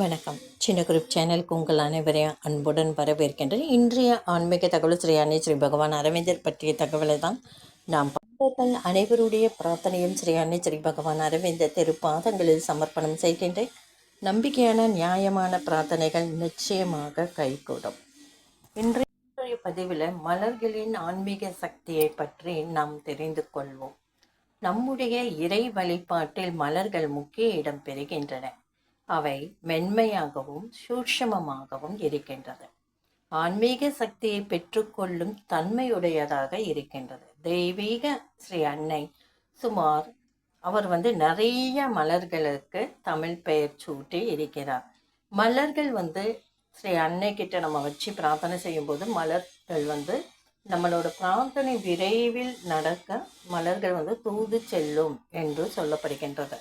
வணக்கம். சின்ன குரூப் சேனலுக்கு உங்கள் அனைவரையும் அன்புடன் வரவேற்கின்றேன். இன்றைய ஆன்மீக தகவல் ஸ்ரீ அன்னை ஸ்ரீ பகவான் அரவிந்தர் பற்றிய தகவலை தான் நாம் பார்த்தர்கள் அனைவருடைய பிரார்த்தனையும் ஸ்ரீ அன்னை ஸ்ரீ பகவான் அரவிந்தர் திருப்பாதங்களில் சமர்ப்பணம் செய்கின்றேன். நம்பிக்கையான நியாயமான பிரார்த்தனைகள் நிச்சயமாக கைகூடும். இன்றைய பதிவில் மலர்களின் ஆன்மீக சக்தியை பற்றி நாம் தெரிந்து கொள்வோம். நம்முடைய இறை வழிபாட்டில் மலர்கள் முக்கிய இடம் பெறுகின்றன. அவை மென்மையாகவும் சூட்சமமாகவும் இருக்கின்றது. ஆன்மீக சக்தியை பெற்றுக்கொள்ளும் தன்மையுடையதாக இருக்கின்றது. தெய்வீக ஸ்ரீ அன்னை சுமார் அவர் வந்து நிறைய மலர்களுக்கு தமிழ் பெயர் சூட்டி இருக்கிறார். மலர்கள் வந்து ஸ்ரீ அன்னை கிட்ட நம்ம வச்சு பிரார்த்தனை செய்யும்போது மலர்கள் வந்து நம்மளோட பிரார்த்தனை விரைவில் நடக்க மலர்கள் வந்து தூது செல்லும் என்று சொல்லப்படுகின்றது.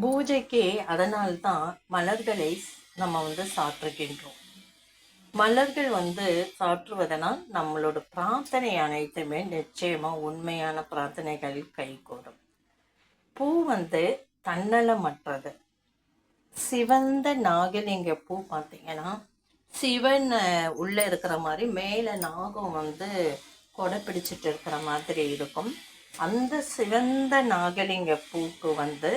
பூஜைக்கு அதனால்தான் மலர்களை நம்ம வந்து சாற்றுகின்றோம். மலர்கள் வந்து சாற்றுவதனால் நம்மளோட பிரார்த்தனை அனைத்துமே நிச்சயமாக உண்மையான பிரார்த்தனைகள் கைகூடும். பூ வந்து தன்னலமற்றது. சிவந்த நாகலிங்க பூ பார்த்தீங்கன்னா சிவன் உள்ளே இருக்கிற மாதிரி மேலே நாகம் வந்து கொடை பிடிச்சிட்டு இருக்கிற மாதிரி இருக்கும். அந்த சிவந்த நாகலிங்க பூக்கு வந்து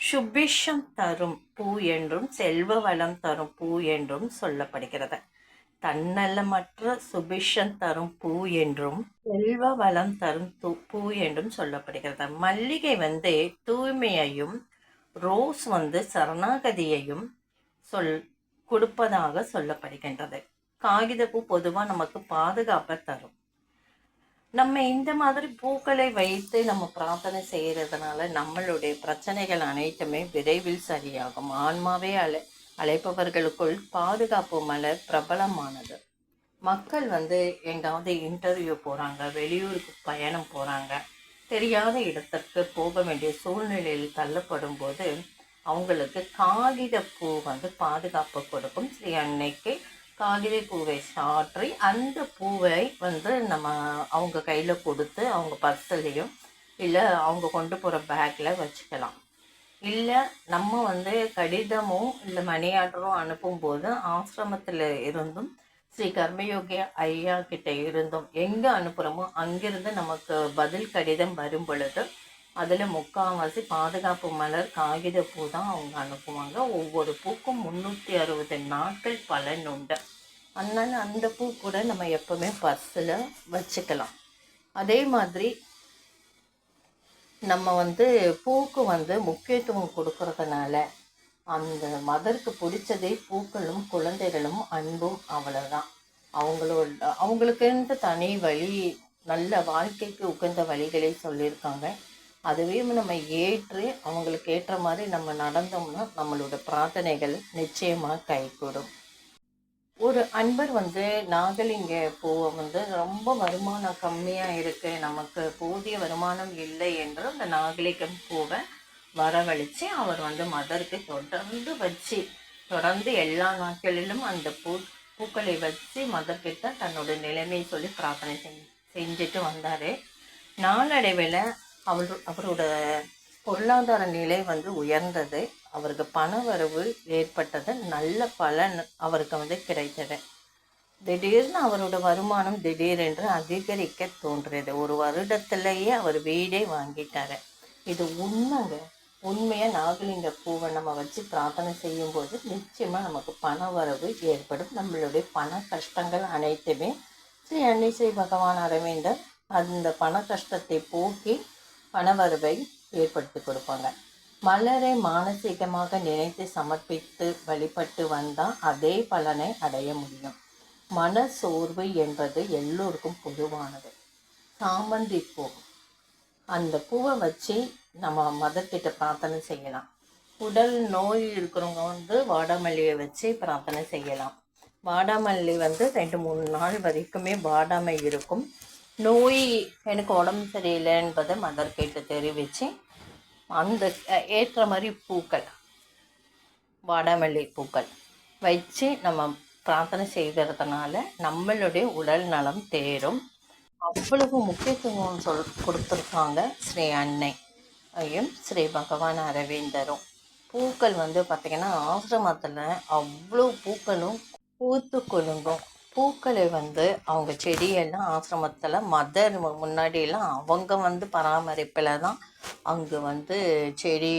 சுபிஷம் தரும் பூ என்றும் செல்வ வளம் தரும் பூ என்றும் சொல்லப்படுகிறது. தன்னலமற்ற சுபிஷம் தரும் பூ என்றும் செல்வ வளம் தரும் பூ என்றும் சொல்லப்படுகிறது. மல்லிகை வந்து தூய்மையையும் ரோஸ் வந்து சரணாகதியையும் சொல் கொடுப்பதாக சொல்லப்படுகின்றது. காகித பூ பொதுவாக நமக்கு பாதுகாப்பை தரும். நம்ம இந்த மாதிரி பூக்களை வைத்து நம்ம பிரார்த்தனை செய்கிறதுனால நம்மளுடைய பிரச்சனைகள் அனைத்துமே விரைவில் சரியாகும். ஆன்மாவே அழை அழைப்பவர்களுக்குள் பாதுகாப்பு மலர் பிரபலமானது. மக்கள் வந்து எங்காவது இன்டர்வியூ போகிறாங்க வெளியூருக்கு பயணம் போகிறாங்க தெரியாத இடத்திற்கு போக வேண்டிய சூழ்நிலையில் தள்ளப்படும் போது அவங்களுக்கு காகித பூ வந்து பாதுகாப்பு கொடுக்கும். ஸ்ரீ அன்னைக்கு காகிதை பூவை சாற்றி அந்த பூவை வந்து நம்ம அவங்க கையில் கொடுத்து அவங்க பர்ஸ்லையும் இல்லை அவங்க கொண்டு போகிற பேக்கில் வச்சுக்கலாம். இல்லை நம்ம வந்து கடிதமோ இல்லை மணி ஆர்டரோ அனுப்பும்போது ஆசிரமத்தில் இருந்தும் ஸ்ரீ கர்மயோகி ஐயா கிட்ட இருந்தும் எங்கே அனுப்புகிறோமோ அங்கிருந்து நமக்கு பதில் கடிதம் வரும் பொழுது அதில் முக்கால்வாசி பாதுகாப்பு மலர் காகித பூ தான் அவங்க அனுப்புவாங்க. ஒவ்வொரு பூக்கும் முந்நூற்றி அறுபது நாட்கள் பலன் உண்டு. அதனால் அந்த பூ கூட நம்ம எப்போவுமே பர்ஸில் வச்சுக்கலாம். அதே மாதிரி நம்ம வந்து பூக்கு வந்து முக்கியத்துவம் கொடுக்கறதுனால அந்த மதருக்கு பிடிச்சதே பூக்களும் குழந்தைகளும் அன்பும் அவ்வளோதான் அவங்களோட அவங்களுக்குன்ட்டு தனி வழி நல்ல வாழ்க்கைக்கு உகந்த வழிகளை சொல்லியிருக்காங்க. அதுவே நம்ம ஏற்று அவங்களுக்கு ஏற்ற மாதிரி நம்ம நடந்தோம்னா நம்மளோட பிரார்த்தனைகள் நிச்சயமாக கைகூடும். ஒரு அன்பர் வந்து நாகலிங்க பூவை வந்து ரொம்ப வருமானம் கம்மியாக இருக்குது நமக்கு போதிய வருமானம் இல்லை என்று அந்த நாகலிங்கம் பூவை வரவழைச்சு அவர் வந்து மதருக்கு தொடர்ந்து வச்சு தொடர்ந்து எல்லா நாட்களிலும் அந்த பூ பூக்களை வச்சு மதர்கிட்ட தன்னோட நிலைமையை சொல்லி பிரார்த்தனை செஞ்சு செஞ்சுட்டு வந்தார். நாளடைவில் அவரு அவரோட பொருளாதார நிலை வந்து உயர்ந்தது. அவருக்கு பண வரவு ஏற்பட்டது. நல்ல பலன் அவருக்கு வந்து கிடைத்தது. திடீர்னு அவரோட வருமானம் திடீரென்று அதிகரிக்க தோன்றியது. ஒரு வருடத்திலேயே அவர் வீடே வாங்கிட்டாரு. இது உண்மைங்க. உண்மையாக நாகலிங்க பூவை நம்ம வச்சு பிரார்த்தனை செய்யும்போது நிச்சயமாக நமக்கு பண வரவு ஏற்படும். நம்மளுடைய பண கஷ்டங்கள் அனைத்துமே ஸ்ரீ அன்னிசை ஸ்ரீ பகவான் அரவிந்தர் அந்த பண கஷ்டத்தை போக்கி பணவரவை ஏற்படுத்தி கொடுப்பாங்க. மலரை மானசீகமாக நினைத்து சமர்ப்பித்து வழிபட்டு வந்தால் அதே பலனை அடைய முடியும். மன சோர்வு என்பது எல்லோருக்கும் பொதுவானது. சாமந்தி பூ அந்த பூவை வச்சு நம்ம மதத்திட்ட பிரார்த்தனை செய்யலாம். உடல் நோய் இருக்கிறவங்க வந்து வாடாமல்லியை வச்சு பிரார்த்தனை செய்யலாம். வாடாமல்லி வந்து ரெண்டு மூணு நாள் வரைக்குமே வாடாமல் இருக்கும். நோய் எனக்கு உடம்பு சரியில்லை என்பதை மதர் கேட்டு தெரிவித்து அந்த ஏற்ற மாதிரி பூக்கள் வாடாமல்லி பூக்கள் வச்சு நம்ம பிரார்த்தனை செய்கிறதுனால நம்மளுடைய உடல் நலம் தேரும். அவ்வளவு முக்கியத்துவம் சொல் கொடுத்துருக்காங்க ஸ்ரீ அன்னை ஐயும் ஸ்ரீ பகவான் அரவிந்தரும். பூக்கள் வந்து பார்த்திங்கன்னா ஆசிரமத்தில் அவ்வளோ பூக்களும் பூத்து கொழுங்கும் பூக்களை வந்து அவங்க செடியெல்லாம் ஆசிரமத்தில் மதர் முன்னாடியெல்லாம் அவங்க வந்து பராமரிப்பில் தான் அங்கே வந்து செடி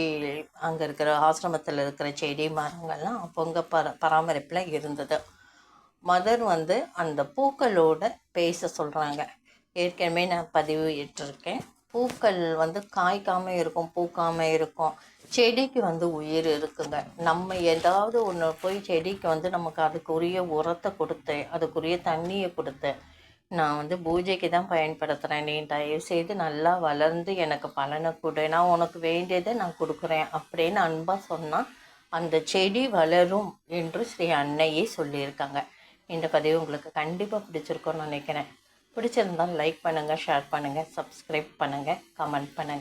அங்கே இருக்கிற ஆசிரமத்தில் இருக்கிற செடி மரங்கள்லாம் அவங்க பர பராமரிப்பில் இருந்தது. மதர் வந்து அந்த பூக்களோட பேச சொல்கிறாங்க ஏற்கனவே நான் பதிவு இட்டிருக்கேன். பூக்கள் வந்து காய்க்காமல் இருக்கும் பூக்காமல் இருக்கும். செடிக்கு வந்து உயிர் இருக்குங்க. நம்ம ஏதாவது ஒன்று போய் செடிக்கு வந்து நமக்கு அதுக்குரிய உரத்தை கொடுத்து அதுக்குரிய தண்ணியை கொடுத்து நான் வந்து பூஜைக்கு தான் பயன்படுத்துகிறேன் நீ தயவுசெய்து நல்லா வளர்ந்து எனக்கு பலனை கொடு. நான் உனக்கு வேண்டியதை நான் கொடுக்குறேன் அப்படின்னு அன்பாக சொன்னால் அந்த செடி வளரும் என்று ஸ்ரீ அன்னையே சொல்லியிருக்காங்க. இந்த பதிவு உங்களுக்கு கண்டிப்பாக பிடிச்சிருக்கோன்னு நினைக்கிறேன். பிடிச்சிருந்தால் லைக் பண்ணுங்கள் ஷேர் பண்ணுங்கள் சப்ஸ்கிரைப் பண்ணுங்கள் கமெண்ட் பண்ணுங்கள்